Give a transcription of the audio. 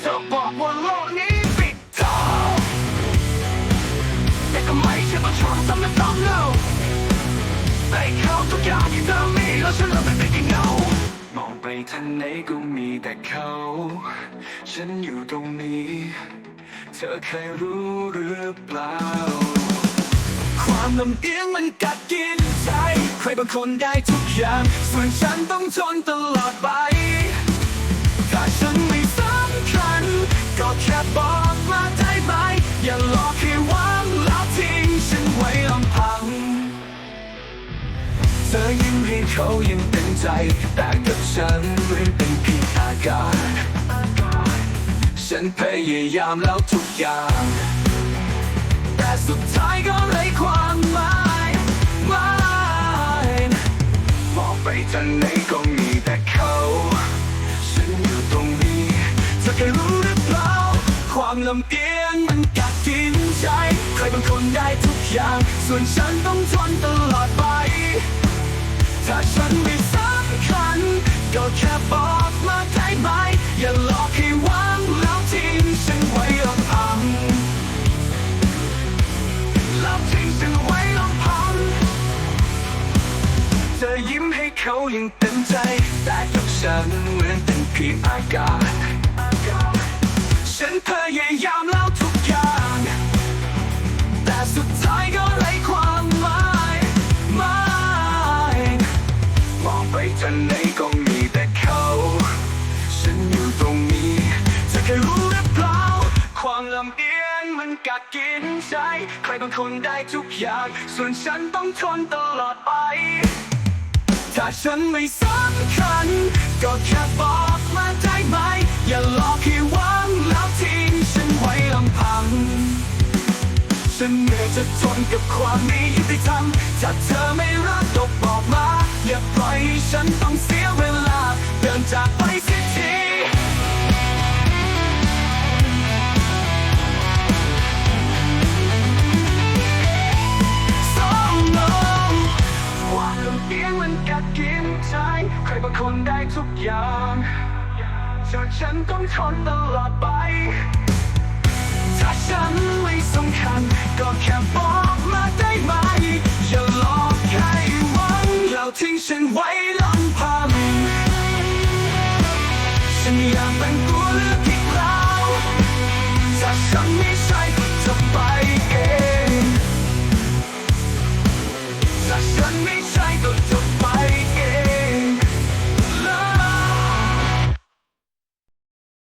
เธอบอกว่าโลกนี้ปิดทองแต่ก็ไม่ใช่ต้องชนซ้ำและซ้ำเล่าแต่เขาทุกอย่างที่เธอมีแล้วฉันเริ่มไม่เป็นที่เงามองไปทางไหนก็มีแต่เขา ฉันอยู่ตรงนี้ เธอเคยรู้หรือเปล่า ความลำเอียงมันกัดกินใจ ใครบางคนได้ทุกอย่าง ส่วนฉันต้องทนตลอดไป อย่าหลอกให้หวังแล้วทิ้งฉันไว้ลำพัง เธอยิ้มให้เขายังเต็มใจ แต่กับฉันไมันเป็นเพียงอากาศฉันพยายามแล้วทุกอย่าง แต่สุดท้ายก็ไร้ความหมายหมายมองไปทางไหนก็มีแต่เขาฉันอยู่ตรงนี้เธอเคยรู้หรือเปล่าความลำเอียง ครบางคนได้ทุกอย่าง ส่วนฉันต้องทนตลอดไป ถ้าฉันไม่สำคัญ ก็แค่บอกมาได้ไหม อย่าหลอกให้หวังแล้วทิ้งฉันไว้ลำพังแล้วทิ้งฉันไว้ลำพังเธอยิ้มให้เขายังเต็มใจ แต่กับฉันเหมือนเป็นเพียงอากาศ องไปทางไหนก็มีแต่เขา ฉันอยู่ตรงนี้เธอเคยรู้หรือเปล่า ความลำเอียงมันกัดกินใจ ใครบางคนได้ทุกอย่าง ส่วนฉันต้องทนตลอดไป ถ้าฉันไม่สำคัญ ก็แค่บอกมาได้ไหม อย่าหลอกให้หวังแล้วทิ้งฉันไว้ลำพัง ฉันเหนื่อยจะทนกับความไม่ยุติธรรมถ้าเธอไม่ จากไปเสียที So no ความลำเอียงมันกัดกินใจ ใครบางคนได้ทุกอย่างส่วนฉันต้องทนตลอดไป ถ้าฉันไม่สำคัญ ก็แค่บอกมาได้ไหม อย่าหลอกให้หวังแล้วทิ้งฉันไว้ ฉันอยากเป็นตัวเลือกอีกแล้วถ้าฉันไม่ใช่